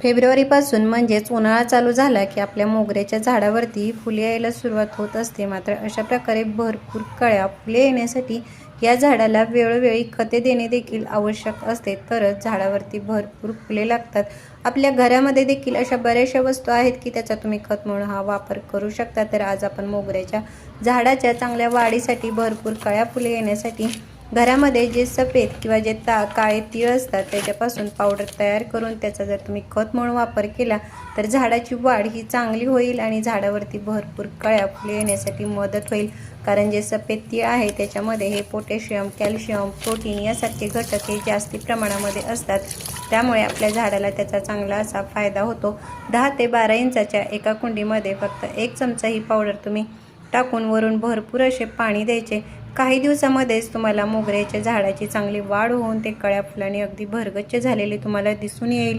फेब्रुवारीपासून म्हणजेच उन्हाळा चालू झाला की आपल्या मोगऱ्याच्या झाडावरती फुले यायला सुरुवात होत असते. मात्र अशा प्रकारे भरपूर कळ्या फुले येण्यासाठी या झाडाला वेळोवेळी खते देणे देखील आवश्यक असते. तरच झाडावरती भरपूर फुले लागतात. आपल्या घरामध्ये देखील अशा बऱ्याचशा वस्तू आहेत की त्याचा तुम्ही खत म्हणून हा वापर करू शकता. तर आज आपण मोगऱ्याच्या झाडाच्या चांगल्या वाढीसाठी भरपूर कळ्या फुले येण्यासाठी घरामध्ये जे सफेद किंवा जे ता काळे तीळ असतात त्याच्यापासून पावडर तयार करून त्याचा जर तुम्ही खत म्हणून वापर केला तर झाडाची वाढ ही चांगली होईल आणि झाडावरती भरपूर कळ्या फुले येण्यासाठी मदत होईल. कारण जे सफेद तीळ आहे त्याच्यामध्ये हे पोटॅशियम कॅल्शियम प्रोटीन यासारखे घटक हे जास्ती प्रमाणामध्ये असतात. त्यामुळे आपल्या झाडाला त्याचा चांगला असा फायदा होतो. दहा ते बारा इंचाच्या एका कुंडीमध्ये फक्त एक चमचा ही पावडर तुम्ही टाकून वरून भरपूर असे पाणी द्यायचे. काही दिवसामध्येच तुम्हाला मोगऱ्याच्या झाडाची चांगली वाढ होऊन ते कळ्या फुलाने अगदी भरगच्च झालेले तुम्हाला दिसून येईल.